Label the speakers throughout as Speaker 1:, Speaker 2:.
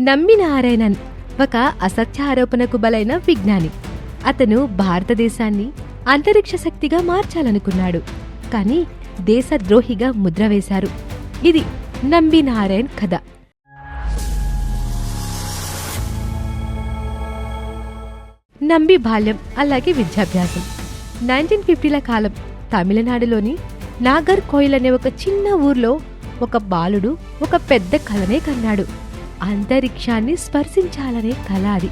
Speaker 1: నమ్మి నారాయణన్ ఒక అసత్య ఆరోపణకు బలైన విజ్ఞాని. అతను భారతదేశాన్ని అంతరిక్ష శక్తిగా మార్చాలనుకున్నాడు కానీ దేశద్రోహిగా ముద్ర వేశారు. ఇది నంబి నారాయణ్ కథ. నంబి బాల్యం అలాగే విద్యాభ్యాసం. నైన్టీన్ ఫిఫ్టీల కాలం తమిళనాడులోని నాగర్ కోయిల్ అనే ఒక చిన్న ఊర్లో ఒక బాలుడు ఒక పెద్ద కలనే కన్నాడు. అంతరిక్షాన్ని స్పర్శించాలనే కల అది.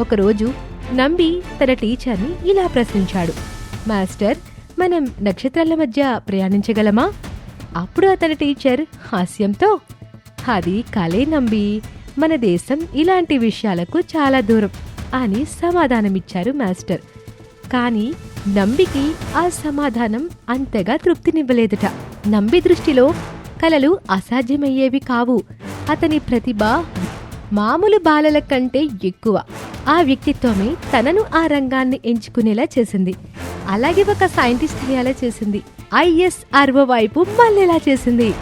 Speaker 1: ఒకరోజు నంబి తన టీచర్ని ఇలా ప్రశ్నించాడు. మాస్టర్ మనం నక్షత్రాల మధ్య ప్రయాణించగలమా? అప్పుడు అతని టీచర్ హాస్యంతో అది కలే నంబి మన దేశం ఇలాంటి విషయాలకు చాలా దూరం అని సమాధానమిచ్చారు మాస్టర్. కానీ నంబికి ఆ సమాధానం అంతగా తృప్తినివ్వలేదట. నంబి దృష్టిలో కలలు అసాధ్యమయ్యేవి కావు. అతని ప్రతిభ మామూలు బాలల కంటే ఎక్కువ. ఆ వ్యక్తిత్వమే తనను ఆ రంగాన్ని ఎంచుకునేలా చేసింది. అలాగే ఒక సైంటిస్ట్ అయ్యేలా చేసింది. ఐఎస్ఆర్ఓ వైపు మళ్ళేలా చేసింది.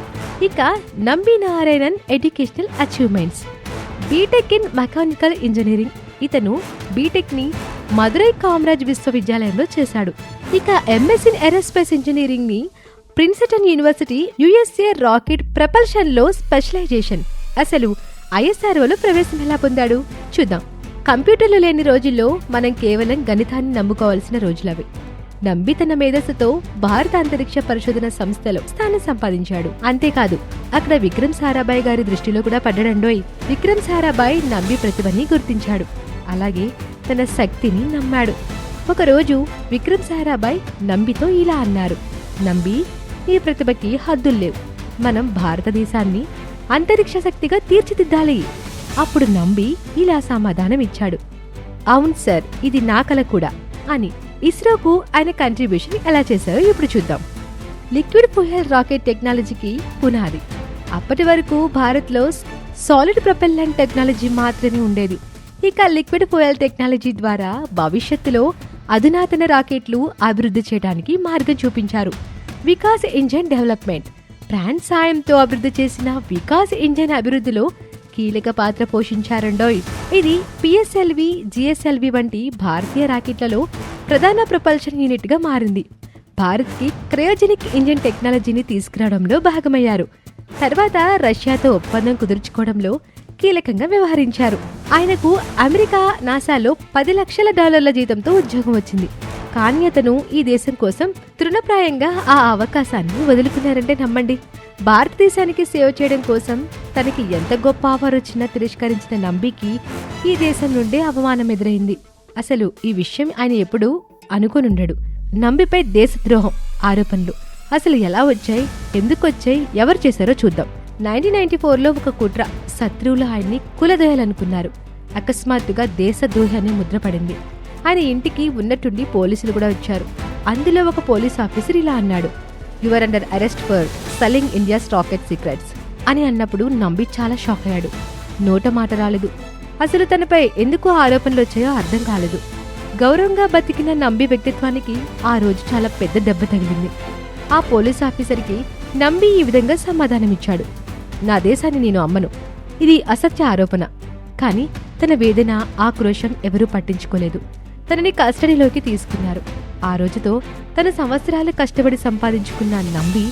Speaker 1: ఇక Nambi Narayanan educational achievements. BTech in mechanical engineering. ఇతను బీటెక్ని మదురై కామరాజ్ విశ్వవిద్యాలయంలో చేశాడు. ఇక ఎంఎస్ ఇన్ ఏరోస్పేస్ ఇంజనీరింగ్ని ప్రిన్సటన్ యూనివర్సిటీ యుఎస్ఏ రాకెట్ ప్రపల్షన్లో స్పెషలైజేషన్. అసలు ఐఎస్ఆర్ఓలో ప్రవేశం ఎలా పొందాడు? చూద్దాం. కంప్యూటర్లు లేని రోజుల్లో మనం కేవలం గణితాన్ని నమ్ముకోవాల్సిన రోజులవి. నంబి తన మేధస్సుతో భారత అంతరిక్ష పరిశోధన సంస్థలో స్థానం సంపాదించాడు. అంతేకాదు అక్కడ విక్రమ్ సారాభాయ్ గారి దృష్టిలో కూడా పడ్డడండోయ్ విక్రమ్ సారాభాయ్ నంబి ప్రతిభని గుర్తించాడు. అలాగే తన శక్తిని నమ్మాడు. ఒకరోజు విక్రమ్ సారాభాయ్ నంబితో ఇలా అన్నారు. నంబి ఈ ప్రతిభకి హద్దుల్లేవు మనం భారతదేశాన్ని అంతరిక్ష శక్తిగా తీర్చిదిద్దాలి. అప్పుడు నంబి ఇలా సమాధానం ఇచ్చాడు. అవును సార్ ఇది నా కల కూడా అని ఇస్రోకు ఆయన కంట్రిబ్యూషన్ ఎలా చేశారో ఇప్పుడు చూద్దాం. లిక్విడ్ ఫ్యూయల్ రాకెట్ టెక్నాలజీకి పునాది. అప్పటి వరకు భారత్లో సాలిడ్ ప్రొపెల్లెంట్ టెక్నాలజీ మాత్రమే ఉండేది. ఇక లిక్విడ్ ఫ్యూయల్ టెక్నాలజీ ద్వారా భవిష్యత్తులో అధునాతన రాకెట్లు అభివృద్ధి చేయడానికి మార్గం చూపించారు. Vikas engine development. ఫ్రాన్స్ సాయంతో అభివృద్ధి చేసిన వికాస్ ఇంజన్ అభివృద్ధిలో కీలక పాత్ర పోషించారండోయ్ ఇది పిఎస్ఎల్వి జిఎస్ఎల్వి వంటి భారతీయ రాకెట్లలో ప్రధాన ప్రపల్షన్ యూనిట్గా మారింది. భారత్కి క్రయోజెనిక్ ఇంజన్ టెక్నాలజీని తీసుకురావడంలో భాగమయ్యారు. తర్వాత రష్యాతో ఒప్పందం కుదుర్చుకోవడంలో కీలకంగా వ్యవహరించారు. ఆయనకు అమెరికా నాసాలో పది లక్షల డాలర్ల జీతంతో ఉద్యోగం వచ్చింది. కానీ అతను ఈ దేశం కోసం తృణప్రాయంగా ఆ అవకాశాన్ని వదులుకున్నారంటే నమ్మండి. భారతదేశానికి సేవ చేయడం కోసం తనకి ఎంత గొప్ప ఆఫర్ వచ్చినా తిరస్కరించిన నంబికి ఈ దేశం నుండే అవమానం ఎదురైంది. అసలు ఈ విషయం ఆయన ఎప్పుడూ అనుకోనుండడు. నంబిపై దేశద్రోహం ఆరోపణలు అసలు ఎలా వచ్చాయి? ఎందుకు వచ్చాయి? ఎవరు చేశారో చూద్దాం. నైన్టీన్ నైన్టీ ఫోర్లో ఒక కుట్ర శత్రువులు ఆయన్ని కులదోయాలనుకున్నారు. అకస్మాత్తుగా దేశద్రోహాన్ని ముద్రపడింది ఆయన ఇంటికి ఉన్నట్టుండి పోలీసులు కూడా వచ్చారు. అందులో ఒక పోలీస్ ఆఫీసర్ ఇలా అన్నాడు your under arrest for selling India state secrets అని అన్నప్పుడు నంబి చాలా షాక్ అయ్యాడు. నోట మాట రాలేదు. అసలు తనపై ఎందుకు ఆరోపణలు వచ్చాయో అర్థం కాలేదు. గౌరవంగా బతికిన నంబి వ్యక్తిత్వానికి ఆ రోజు చాలా పెద్ద దెబ్బ తగిలింది. ఆ పోలీస్ ఆఫీసర్కి నంబి ఈ విధంగా సమాధానమిచ్చాడు నా దేశాన్ని నేను అమ్మను. ఇది అసత్య ఆరోపణ. కానీ తన వేదన ఆక్రోశం ఎవరూ పట్టించుకోలేదు. తనని కస్టడీలోకి తీసుకున్నారు. ఆ రోజుతో తన సంవత్సరాలు కష్టపడి సంపాదించుకున్న నంబి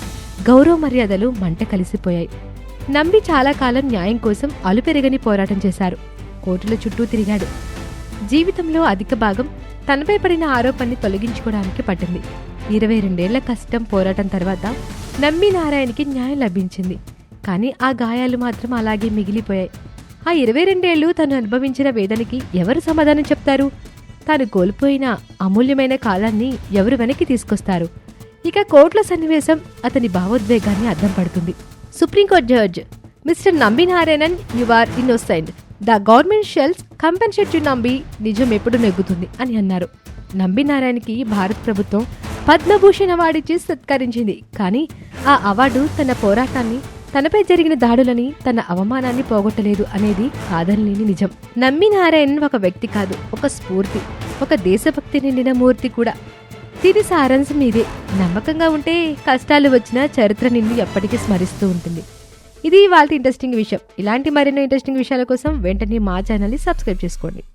Speaker 1: గౌరవ మర్యాదలు మంట కలిసిపోయాయి. నంబి చాలా కాలం న్యాయం కోసం అలుపెరగని పోరాటం చేశారు. కోర్టుల చుట్టూ తిరిగాడు. జీవితంలో అధిక భాగం తనపై పడిన ఆరోపణని తొలగించుకోవడానికి పట్టింది. ఇరవై రెండేళ్ళ కష్టం పోరాటం తర్వాత నమ్మి నారాయణకి న్యాయం లభించింది. కానీ ఆ గాయాలు మాత్రం అలాగే మిగిలిపోయాయి. ఆ ఇరవై రెండేళ్ళు తను అనుభవించిన వేదనకి ఎవరు సమాధానం చెప్తారు? తాను కోల్పోయిన అమూల్యమైన కాలాన్ని ఎవరు వెనక్కి తీసుకొస్తారు? ఇక కోర్టుల సన్నివేశం అతని భావోద్వేగాన్ని అర్థం పడుతుంది. Supreme court judge Mr Nambi Narayanan you are innocent the government shall compensate you Nambi. నిజం ఎప్పుడు నెగ్గుతుంది? అని అన్నారు. నంబి నారాయణకి భారత ప్రభుత్వం పద్మభూషణ అవార్డు ఇచ్చి సత్కరించింది. కానీ ఆ అవార్డు తన పోరాటాన్ని తనపై జరిగిన దాడులని తన అవమానాన్ని పోగొట్టలేదు అనేది కాదనలేని నిజం. నమ్మి నారాయణ్ ఒక వ్యక్తి కాదు ఒక స్ఫూర్తి ఒక దేశభక్తి నిండిన మూర్తి కూడా. దీని సారాంశం ఇదే నమ్మకంగా ఉంటే కష్టాలు వచ్చినా చరిత్ర నిన్ను ఎప్పటికీ స్మరిస్తూ ఉంటుంది. ఇది వాళ్ళ ఇంట్రెస్టింగ్ విషయం. ఇలాంటి మరెన్నో ఇంట్రెస్టింగ్ విషయాల కోసం వెంటనే మా ఛానల్ని సబ్స్క్రైబ్ చేసుకోండి.